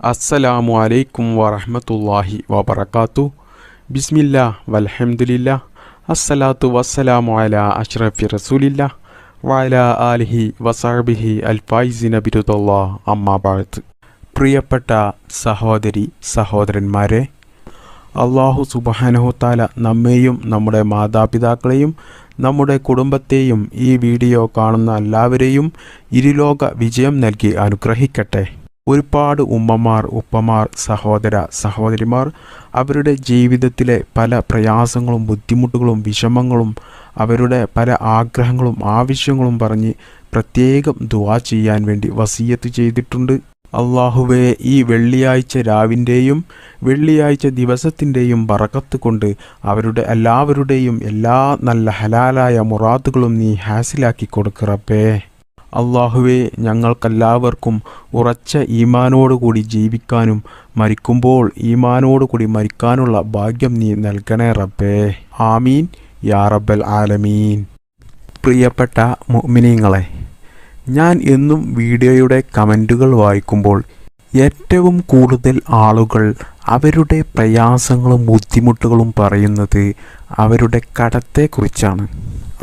അസ്സലാമു അലൈക്കും വറഹമത്തല്ലാഹി വബറകാതു ബിസ്മില്ല വലഹമുല്ല അസ്സലാത്തു വസ്സലാമു അല അഷ്റഫി റസൂലില്ല വഅലാ ആലിഹി വസാബിഹി അൽഫൈസിന ബിരുദല്ലാ അമ്മാ ബഅദ്. പ്രിയപ്പെട്ട സഹോദരി സഹോദരന്മാരെ അള്ളാഹു സുബാനഹുത്താല നമ്മെയും നമ്മുടെ മാതാപിതാക്കളെയും നമ്മുടെ കുടുംബത്തെയും ഈ വീഡിയോ കാണുന്ന എല്ലാവരെയും ഇരുലോക വിജയം നൽകി അനുഗ്രഹിക്കട്ടെ. ഒരുപാട് ഉമ്മമാർ ഉപ്പമാർ സഹോദര സഹോദരിമാർ അവരുടെ ജീവിതത്തിലെ പല പ്രയാസങ്ങളും ബുദ്ധിമുട്ടുകളും വിഷമങ്ങളും അവരുടെ പല ആഗ്രഹങ്ങളും ആവശ്യങ്ങളും പറഞ്ഞ് പ്രത്യേകം ദുവാ ചെയ്യാൻ വേണ്ടി വസീയത്ത് ചെയ്തിട്ടുണ്ട്. അള്ളാഹുവെ ഈ വെള്ളിയാഴ്ച രാവിന്റെയും വെള്ളിയാഴ്ച ദിവസത്തിന്റെയും പറക്കത്ത് കൊണ്ട് അവരുടെ എല്ലാവരുടെയും എല്ലാ നല്ല ഹലാലായ മുറാദുകളും നീ ഹാസിലാക്കി കൊടുക്കറപ്പേ അള്ളാഹുവെ ഞങ്ങൾക്കെല്ലാവർക്കും ഉറച്ച ഈമാനോടുകൂടി ജീവിക്കാനും മരിക്കുമ്പോൾ ഈമാനോടുകൂടി മരിക്കാനുള്ള ഭാഗ്യം നീ നൽകണേ റബ്ബേ. ആമീൻ. യാ റബ്ബൽ ആലമീൻ. പ്രിയപ്പെട്ട മുഅ്മിനീങ്ങളെ ഞാൻ എന്നും വീഡിയോയുടെ കമന്റുകൾ വായിക്കുമ്പോൾ ഏറ്റവും കൂടുതൽ ആളുകൾ അവരുടെ പ്രയാസങ്ങളും ബുദ്ധിമുട്ടുകളും പറയുന്നത് അവരുടെ കടത്തെക്കുറിച്ചാണ്.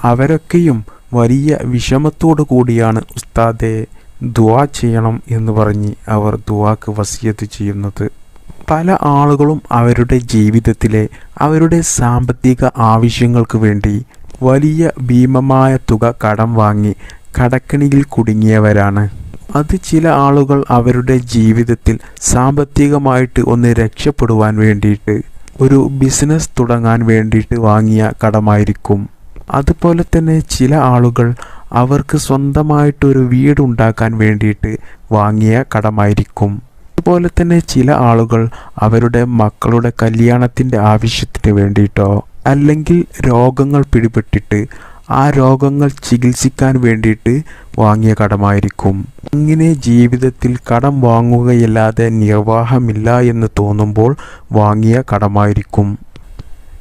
അവരൊക്കെയും വലിയ വിഷമത്തോടു കൂടിയാണ് ഉസ്താദെ ദുവാ ചെയ്യണം എന്ന് പറഞ്ഞ് അവർ ദുവാക്ക് വസിയത്ത് ചെയ്യുന്നത്. പല ആളുകളും അവരുടെ ജീവിതത്തിലെ അവരുടെ സാമ്പത്തിക ആവശ്യങ്ങൾക്ക് വേണ്ടി വലിയ ഭീമമായ തുക കടം വാങ്ങി കടക്കണിയിൽ കുടുങ്ങിയവരാണ്. അത് ചില ആളുകൾ അവരുടെ ജീവിതത്തിൽ സാമ്പത്തികമായിട്ട് ഒന്ന് രക്ഷപ്പെടുവാൻ വേണ്ടിയിട്ട് ഒരു ബിസിനസ് തുടങ്ങാൻ വേണ്ടിയിട്ട് വാങ്ങിയ കടമായിരിക്കും. അതുപോലെ തന്നെ ചില ആളുകൾ അവർക്ക് സ്വന്തമായിട്ടൊരു വീടുണ്ടാക്കാൻ വേണ്ടിയിട്ട് വാങ്ങിയ കടമായിരിക്കും. അതുപോലെ തന്നെ ചില ആളുകൾ അവരുടെ മക്കളുടെ കല്യാണത്തിന്റെ ആവശ്യത്തിന് വേണ്ടിയിട്ടോ അല്ലെങ്കിൽ രോഗങ്ങൾ പിടിപെട്ടിട്ട് ആ രോഗങ്ങൾ ചികിത്സിക്കാൻ വേണ്ടിയിട്ട് വാങ്ങിയ കടമായിരിക്കും. ഇങ്ങനെ ജീവിതത്തിൽ കടം വാങ്ങുകയല്ലാതെ നിർവാഹമില്ല എന്ന് തോന്നുമ്പോൾ വാങ്ങിയ കടമായിരിക്കും.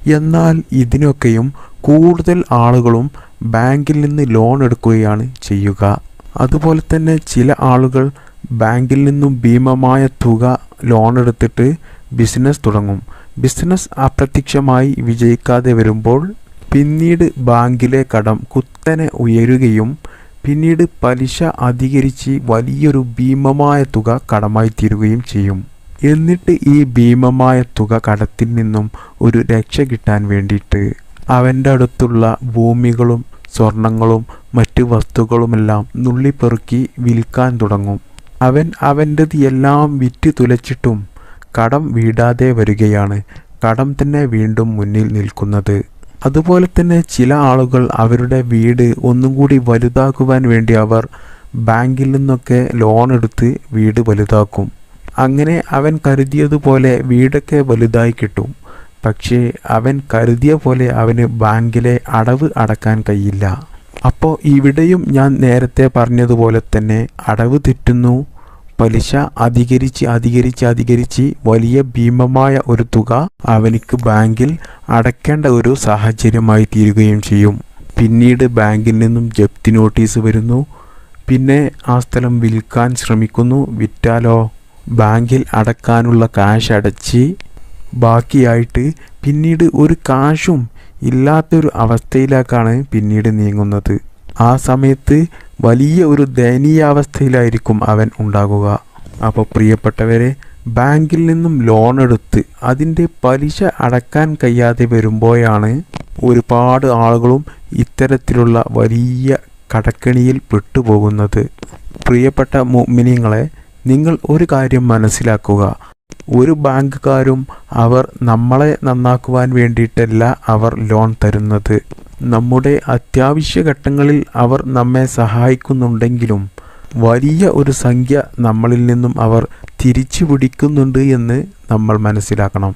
എന്നാൽ ഇതിനൊക്കെയും കൂടുതൽ ആളുകളും ബാങ്കിൽ നിന്ന് ലോൺ എടുക്കുകയാണ് ചെയ്യുക. അതുപോലെ തന്നെ ചില ആളുകൾ ബാങ്കിൽ നിന്നും ഭീമമായ തുക ലോൺ എടുത്തിട്ട് ബിസിനസ് തുടങ്ങും. ബിസിനസ് അപ്രത്യക്ഷമായി വിജയിക്കാതെ വരുമ്പോൾ പിന്നീട് ബാങ്കിലെ കടം കുത്തനെ ഉയരുകയും പിന്നീട് പലിശ അധികരിച്ച് വലിയൊരു ഭീമമായ തുക കടമായി തീരുകയും ചെയ്യും. എന്നിട്ട് ഈ ഭീമമായ തുക കടത്തിൽ നിന്നും ഒരു രക്ഷ കിട്ടാൻ വേണ്ടിയിട്ട് അവന്റെ അടുത്തുള്ള ഭൂമികളും സ്വർണങ്ങളും മറ്റു വസ്തുക്കളുമെല്ലാം നുള്ളിപ്പെറുക്കി വിൽക്കാൻ തുടങ്ങും. അവൻ അവന്റെത് എല്ലാം വിറ്റ് തുലച്ചിട്ടും കടം വീടാതെ വരികയാണ്. കടം തന്നെ വീണ്ടും മുന്നിൽ നിൽക്കുന്നത്. അതുപോലെ തന്നെ ചില ആളുകൾ അവരുടെ വീട് ഒന്നും കൂടി വലുതാക്കുവാൻ വേണ്ടി അവർ ബാങ്കിൽ നിന്നൊക്കെ ലോൺ എടുത്ത് വീട് വലുതാക്കും. അങ്ങനെ അവൻ കരുതിയതുപോലെ വീടൊക്കെ വലുതായി കിട്ടും. പക്ഷേ അവൻ കരുതിയ പോലെ അവന് ബാങ്കിലെ അടവ് അടക്കാൻ കഴിയില്ല. അപ്പോൾ ഇവിടെയും ഞാൻ നേരത്തെ പറഞ്ഞതുപോലെ തന്നെ അടവ് തെറ്റുന്നു. പലിശ അധികരിച്ച് അധികരിച്ച് അധികരിച്ച് വലിയ ഭീമമായ ഒരു തുക അവനിക്ക് ബാങ്കിൽ അടയ്ക്കേണ്ട ഒരു സാഹചര്യമായി തീരുകയും ചെയ്യും. പിന്നീട് ബാങ്കിൽ നിന്നും ജപ്തി നോട്ടീസ് വരുന്നു. പിന്നെ ആ സ്ഥലം വിൽക്കാൻ ശ്രമിക്കുന്നു. വിറ്റാലോ? ബാങ്കിൽ അടക്കാനുള്ള കാശ് അടച്ച് ബാക്കിയായിട്ട് പിന്നീട് ഒരു കാശും ഇല്ലാത്തൊരു അവസ്ഥയിലേക്കാണ് പിന്നീട് നീങ്ങുന്നത്. ആ സമയത്ത് വലിയ ഒരു ദയനീയാവസ്ഥയിലായിരിക്കും അവൻ ഉണ്ടാകുക. അപ്പോൾ പ്രിയപ്പെട്ടവരെ ബാങ്കിൽ നിന്നും ലോൺ എടുത്ത് അതിന്റെ പലിശ അടക്കാൻ കഴിയാതെ വരുമ്പോഴാണ് ഒരുപാട് ആളുകളും ഇത്തരത്തിലുള്ള വലിയ കടക്കണിയിൽ പെട്ടുപോകുന്നത്. പ്രിയപ്പെട്ട മുമിനിങ്ങളെ നിങ്ങൾ ഒരു കാര്യം മനസ്സിലാക്കുക. ഒരു ബാങ്കുകാരും അവർ നമ്മളെ നന്നാക്കുവാൻ വേണ്ടിയിട്ടല്ല അവർ ലോൺ തരുന്നത്. നമ്മുടെ അത്യാവശ്യ ഘട്ടങ്ങളിൽ അവർ നമ്മെ സഹായിക്കുന്നുണ്ടെങ്കിലും വലിയ ഒരു സംഖ്യ നമ്മളിൽ നിന്നും അവർ തിരിച്ചു പിടിക്കുന്നുണ്ട് എന്ന് നമ്മൾ മനസ്സിലാക്കണം.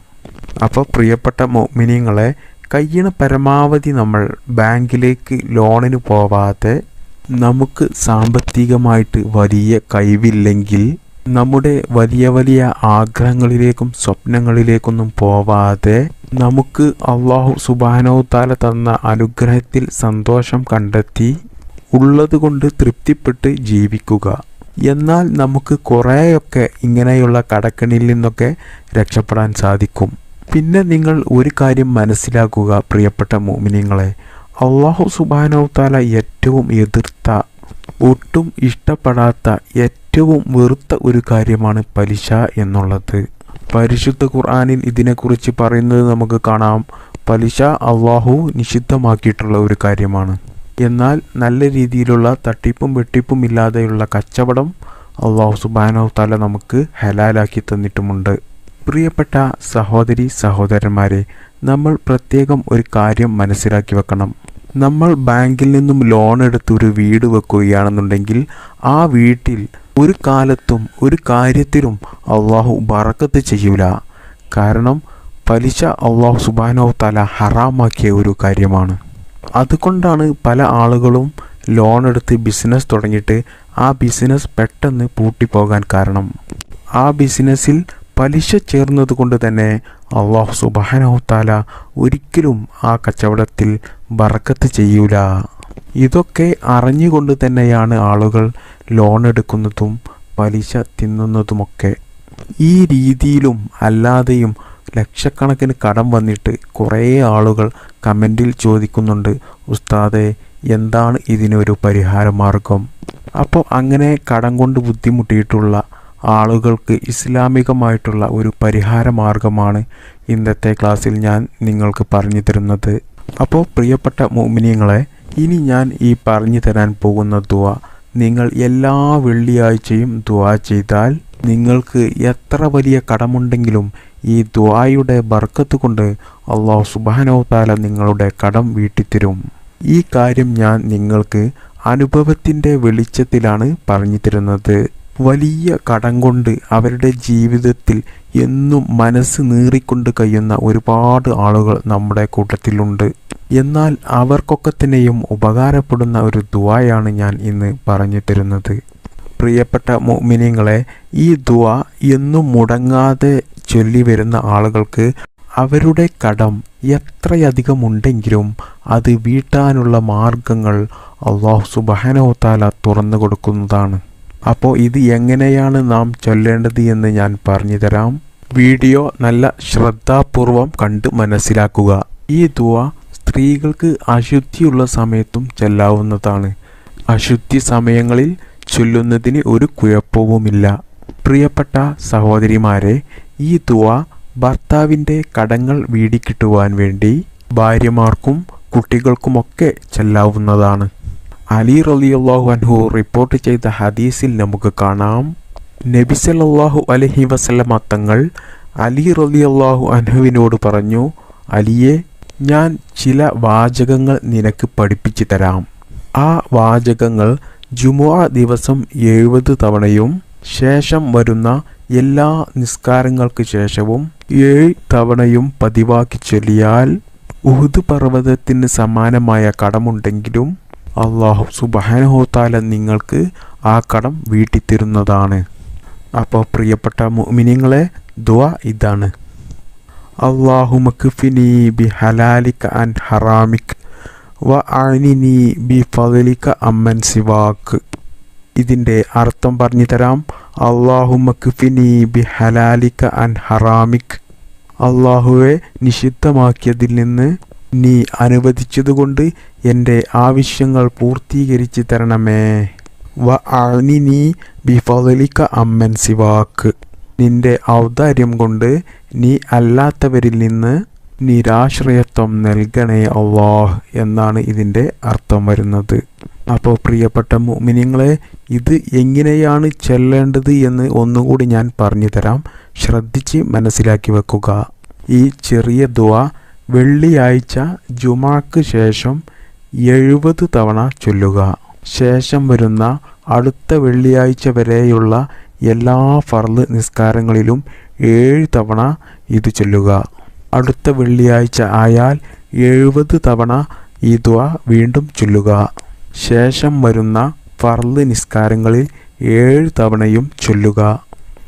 അപ്പോൾ പ്രിയപ്പെട്ട മോമിനിയങ്ങളെ കഴിയണ പരമാവധി നമ്മൾ ബാങ്കിലേക്ക് ലോണിന് പോവാതെ നമുക്ക് സാമ്പത്തികമായിട്ട് വലിയ കഴിവില്ലെങ്കിൽ നമ്മുടെ വലിയ വലിയ ആഗ്രഹങ്ങളിലേക്കും സ്വപ്നങ്ങളിലേക്കൊന്നും പോവാതെ നമുക്ക് അള്ളാഹു താല തന്ന അനുഗ്രഹത്തിൽ സന്തോഷം കണ്ടെത്തി ഉള്ളതുകൊണ്ട് തൃപ്തിപ്പെട്ട് ജീവിക്കുക. എന്നാൽ നമുക്ക് കുറേയൊക്കെ ഇങ്ങനെയുള്ള കടക്കണിൽ നിന്നൊക്കെ രക്ഷപ്പെടാൻ സാധിക്കും. പിന്നെ നിങ്ങൾ ഒരു കാര്യം മനസ്സിലാക്കുക പ്രിയപ്പെട്ട മോമിനിങ്ങളെ. അള്ളാഹു സുബാനോത്താല ഏറ്റവും എതിർത്ത ഒട്ടും ഇഷ്ടപ്പെടാത്ത ഏറ്റവും വെറുത്ത ഒരു കാര്യമാണ് പലിശ എന്നുള്ളത്. പരിശുദ്ധ ഖുർആാനിൽ ഇതിനെക്കുറിച്ച് പറയുന്നത് നമുക്ക് കാണാം. പലിശ അള്ളാഹു നിഷിദ്ധമാക്കിയിട്ടുള്ള ഒരു കാര്യമാണ്. എന്നാൽ നല്ല രീതിയിലുള്ള തട്ടിപ്പും വെട്ടിപ്പും ഇല്ലാതെയുള്ള കച്ചവടം അള്ളാഹു സുബാനോ തല നമുക്ക് ഹലാലാക്കി തന്നിട്ടുമുണ്ട്. പ്രിയപ്പെട്ട സഹോദരി സഹോദരന്മാരെ നമ്മൾ പ്രത്യേകം ഒരു കാര്യം മനസ്സിലാക്കി വെക്കണം. നമ്മൾ ബാങ്കിൽ നിന്നും ലോൺ എടുത്ത് ഒരു വീട് വെക്കുകയാണെന്നുണ്ടെങ്കിൽ ആ വീട്ടിൽ ഒരു കാലത്തും ഒരു കാര്യത്തിലും അള്ളാഹു ബറക്കത്ത് ചെയ്യൂല. കാരണം പലിശ അള്ളാഹു സുബാനോ തല ഹറാമാക്കിയ ഒരു കാര്യമാണ്. അതുകൊണ്ടാണ് പല ആളുകളും ലോൺ എടുത്ത് ബിസിനസ് തുടങ്ങിയിട്ട് ആ ബിസിനസ് പെട്ടെന്ന് പൂട്ടിപ്പോകാൻ കാരണം. ആ ബിസിനസ്സിൽ പലിശ ചേർന്നതുകൊണ്ട് തന്നെ അള്ളാഹു സുബാനഹുത്താല ഒരിക്കലും ആ കച്ചവടത്തിൽ ബറക്കത്ത് ചെയ്യൂല. ഇതൊക്കെ അറിഞ്ഞുകൊണ്ട് തന്നെയാണ് ആളുകൾ ലോൺ എടുക്കുന്നതും പലിശ തിന്നുന്നതുമൊക്കെ. ഈ രീതിയിലും അല്ലാതെയും ലക്ഷക്കണക്കിന് കടം വന്നിട്ട് കുറേ ആളുകൾ കമന്റിൽ ചോദിക്കുന്നുണ്ട് ഉസ്താദെ എന്താണ് ഇതിനൊരു പരിഹാരമാർഗം? അപ്പോൾ അങ്ങനെ കടം കൊണ്ട് ബുദ്ധിമുട്ടിയിട്ടുള്ള ആളുകൾക്ക് ഇസ്ലാമികമായിട്ടുള്ള ഒരു പരിഹാര മാർഗമാണ് ഇന്നത്തെ ക്ലാസ്സിൽ ഞാൻ നിങ്ങൾക്ക് പറഞ്ഞു തരുന്നത്. അപ്പോൾ പ്രിയപ്പെട്ട മോമിനിയങ്ങളെ ഇനി ഞാൻ ഈ പറഞ്ഞു തരാൻ പോകുന്ന ദുവ നിങ്ങൾ എല്ലാ വെള്ളിയാഴ്ചയും ദുവ ചെയ്താൽ നിങ്ങൾക്ക് എത്ര വലിയ കടമുണ്ടെങ്കിലും ഈ ദ്വായുടെ ബർക്കത്ത് കൊണ്ട് അള്ളാഹു സുബാനോ താല നിങ്ങളുടെ കടം വീട്ടിത്തരും. ഈ കാര്യം ഞാൻ നിങ്ങൾക്ക് അനുഭവത്തിന്റെ വെളിച്ചത്തിലാണ് പറഞ്ഞു തരുന്നത്. വലിയ കടം കൊണ്ട് അവരുടെ ജീവിതത്തിൽ എന്നും മനസ്സ് നീറിക്കൊണ്ട് കഴിയുന്ന ഒരുപാട് ആളുകൾ നമ്മുടെ കൂട്ടത്തിലുണ്ട്. എന്നാൽ അവർക്കൊക്കെ തന്നെയും ഉപകാരപ്പെടുന്ന ഒരു ദുവായാണ് ഞാൻ ഇന്ന് പറഞ്ഞു തരുന്നത്. പ്രിയപ്പെട്ട മോമിനിയങ്ങളെ ഈ ദുവ എന്നും മുടങ്ങാതെ ചൊല്ലി വരുന്ന ആളുകൾക്ക് അവരുടെ കടം എത്രയധികം ഉണ്ടെങ്കിലും അത് വീട്ടാനുള്ള മാർഗങ്ങൾ അള്ളാഹു സുബാനോത്താല തുറന്നു കൊടുക്കുന്നതാണ്. അപ്പോൾ ഇത് എങ്ങനെയാണ് നാം ചൊല്ലേണ്ടത് എന്ന് ഞാൻ പറഞ്ഞു തരാം വീഡിയോ നല്ല ശ്രദ്ധാപൂർവം കണ്ട് മനസ്സിലാക്കുക. ഈ ദുവ സ്ത്രീകൾക്ക് അശുദ്ധിയുള്ള സമയത്തും ചൊല്ലാവുന്നതാണ്. അശുദ്ധി സമയങ്ങളിൽ ചൊല്ലുന്നതിന് ഒരു കുഴപ്പവുമില്ല. പ്രിയപ്പെട്ട സഹോദരിമാരെ ഈ ദുവ ഭർത്താവിന്റെ കടങ്ങൾ വീടിക്കിട്ടുവാൻ വേണ്ടി ഭാര്യമാർക്കും കുട്ടികൾക്കുമൊക്കെ ചെല്ലാവുന്നതാണ്. അലി റലിയല്ലാഹു അൻഹു റിപ്പോർട്ട് ചെയ്ത ഹദീസിൽ നമുക്ക് കാണാം. നബി സല്ലല്ലാഹു അലൈഹി വസല്ലമ തങ്ങൾ അലി റലിയല്ലാഹു അൻഹുവിനോട് പറഞ്ഞു അലിയെ ഞാൻ ചില വാചകങ്ങൾ നിനക്ക് പഠിപ്പിച്ചു തരാം. ആ വാചകങ്ങൾ ജുമുഅ ദിവസം എഴുപത് തവണയും ശേഷം വരുന്ന എല്ലാ നിസ്കാരങ്ങൾക്ക് ശേഷവും ഏഴ് തവണയും പതിവാക്കി ചൊല്ലിയാൽ ഉഹുദ് പർവതത്തിന് സമാനമായ കടമുണ്ടെങ്കിലും അള്ളാഹു സുബാനഹോത്താല നിങ്ങൾക്ക് ആ കടം വീട്ടിത്തരുന്നതാണ്. അപ്പോൾ പ്രിയപ്പെട്ട മുഅ്മിനീങ്ങളെ ദ ഇതാണ്. അള്ളാഹു മക്ഫിനി ബി ഹലാലിക അൻ ഹറാമിക് വ അനിനി ബി ഫലിക അമ്മൻ സിവാക്ക് ഇതിന്റെ അർത്ഥം പറഞ്ഞു തരാം. അള്ളാഹു മക്ഫിനി ബി ഹലാലിക അൻ ഹറാമിക്. അള്ളാഹുവെ നിഷിദ്ധമാക്കിയതിൽ നിന്ന് നീ അനുവദിച്ചതുകൊണ്ട് എന്റെ ആവശ്യങ്ങൾ പൂർത്തീകരിച്ച് തരണമേ. വ അണിനി ബിഫലിക്ക അമ്മൻ സിവാക്ക്. നിന്റെ ഔദാര്യം കൊണ്ട് നീ അല്ലാത്തവരിൽ നിന്ന് നിരാശ്രയത്വം നൽകണേ അള്ളാഹ് എന്നാണ് ഇതിന്റെ അർത്ഥം വരുന്നത്. അപ്പോൾ പ്രിയപ്പെട്ട മുമിനിങ്ങളെ ഇത് എങ്ങനെയാണ് ചെല്ലേണ്ടത് എന്ന് ഒന്നുകൂടി ഞാൻ പറഞ്ഞു തരാം. ശ്രദ്ധിച്ച് മനസ്സിലാക്കി വെക്കുക. ഈ ചെറിയ ദുവ വെള്ളിയാഴ്ച ജുമാക്ക് ശേഷം എഴുപത് തവണ ചൊല്ലുക. ശേഷം വരുന്ന അടുത്ത വെള്ളിയാഴ്ച വരെയുള്ള എല്ലാ ഫർൾ നിസ്കാരങ്ങളിലും ഏഴ് തവണ ഇത് ചൊല്ലുക. അടുത്ത വെള്ളിയാഴ്ച ആയാൽ എഴുപത് തവണ ഈ ദ്വ വീണ്ടും ചൊല്ലുക. ശേഷം വരുന്ന ഫർൾ നിസ്കാരങ്ങളിൽ ഏഴ് തവണയും ചൊല്ലുക.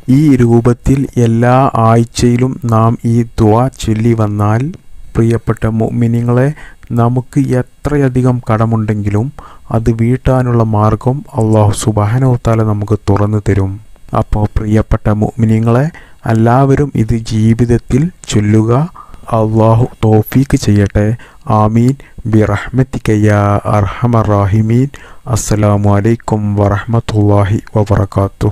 ഈ രൂപത്തിൽ എല്ലാ ആഴ്ചയിലും നാം ഈ ദ്വ ചൊല്ലി വന്നാൽ പ്രിയപ്പെട്ട മുഅ്മിനീങ്ങളെ നമുക്ക് എത്രയധികം കടമുണ്ടെങ്കിലും അത് വീട്ടാനുള്ള മാർഗം അള്ളാഹു സുബാനോത്താല നമുക്ക് തുറന്നു തരും. അപ്പോൾ പ്രിയപ്പെട്ട മുഅ്മിനീങ്ങളെ എല്ലാവരും ഇത് ജീവിതത്തിൽ ചൊല്ലുക. അള്ളാഹു തോഫീക്ക് ചെയ്യട്ടെ. ആമീൻ. ബിറഹ്മത്തിക്കയ്യ അർഹമറാഹിമീൻ അസ്സലാമു അലൈക്കും വറഹ്മത്തുള്ളാഹി വബറകാതുഹു.